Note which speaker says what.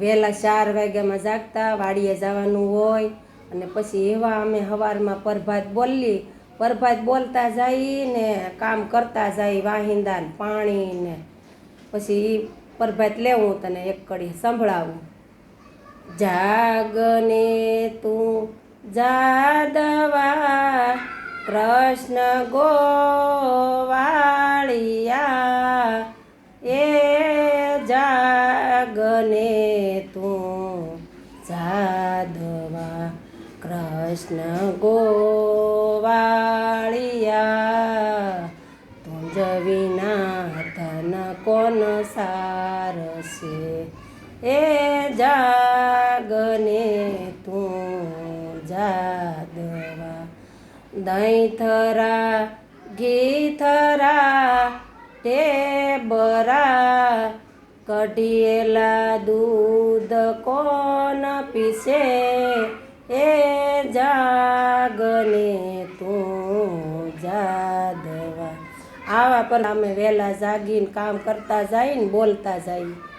Speaker 1: વહેલા ચાર વાગ્યામાં જાગતા, વાડીએ જવાનું હોય અને પછી એવા અમે સવારમાં પ્રભાત બોલી પ્રભાત બોલતા જઈએ ને કામ કરતા જઈએ વાહિંદા પાણી ને. પછી પ્રભાત લેવું તને એક કડી સંભળાવું. જાગને તું જાદવા, કૃષ્ણ ગોવાળિયા, એ જાગને તું જાદવા કૃષ્ણ ગોવાળિયા તુંજ વિના ધન કોન સારસે એ જાગને તું જાદવા દહીંથરા, ઘીથરા, ટેબરા કઢિયેલા દૂધ કોન પીશે એ જાગને તું જાદવા આવા પણ અમે વહેલા જાગીને કામ કરતા જઈને બોલતા જઈએ